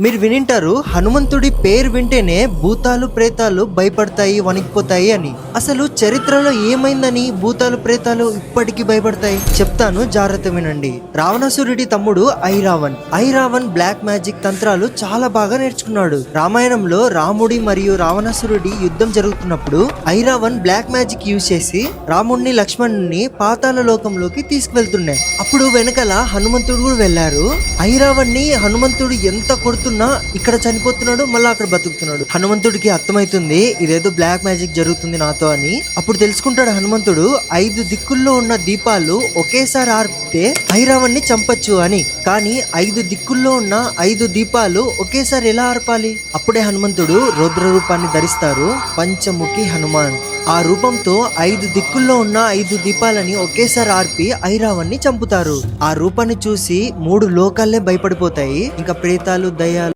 మీరు వినింటారు హనుమంతుడి పేరు వింటేనే భూతాలు ప్రేతాలు భయపడతాయి వణికిపోతాయి అని. అసలు చరిత్రలో ఏమైందని భూతాలు ప్రేతాలు ఇప్పటికీ భయపడతాయి? చెప్తాను జాగ్రత్త వినండి. రావణాసురుడి తమ్ముడు ఐరావణ్. ఐరావణ్ బ్లాక్ మ్యాజిక్ తంత్రాలు చాలా బాగా నేర్చుకున్నాడు. రామాయణంలో రాముడి మరియు రావణాసురుడి యుద్ధం జరుగుతున్నప్పుడు ఐరావణ్ బ్లాక్ మ్యాజిక్ యూజ్ చేసి రాముడిని లక్ష్మణుని పాతాల లోకంలోకి తీసుకువెళ్తున్నాయి అప్పుడు వెనకాల హనుమంతుడు కూడా వెళ్ళారు. ఐరావణ్ణి హనుమంతుడు ఎంత కొడుతు కొడుతున్నా ఇక్కడ చనిపోతున్నాడు మళ్ళీ అక్కడ బతుకుతున్నాడు. హనుమంతుడికి అర్థమైతుంది ఇదేదో బ్లాక్ మ్యాజిక్ జరుగుతుంది నాతో అని. అప్పుడు తెలుసుకుంటాడు హనుమంతుడు ఐదు దిక్కుల్లో ఉన్న దీపాలు ఒకేసారి ఆర్పితే ఐరావణ్ణి చంపచ్చు అని. కానీ ఐదు దిక్కుల్లో ఉన్న ఐదు దీపాలు ఒకేసారి ఎలా ఆర్పాలి? అప్పుడే హనుమంతుడు రుద్ర రూపాన్ని ధరిస్తారు పంచముఖి హనుమాన్. ఆ రూపంతో ఐదు దిక్కుల్లో ఉన్న ఐదు దీపాలని ఒకేసారి ఆర్పి ఐరావణ్ణి చంపుతారు. ఆ రూపాన్ని చూసి మూడు లోకాలే భయపడిపోతాయి. ఇంకా ప్రేతాలు దయ్యాలు